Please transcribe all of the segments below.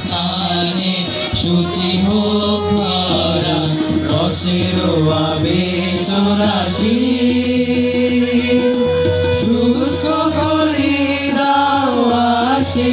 স্নানে শুচি হোক ধরা রসের আবেশরাশি শুষ্ক করে দাও আসি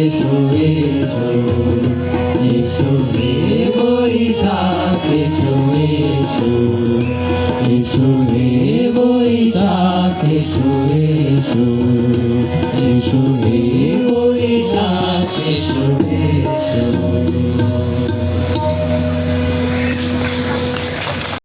এসো এসো এসো রে বৈশাখ, এসো এসো এসো রে বৈশাখ, এসো এসো এসো রে বৈশাখ, এসো এসো।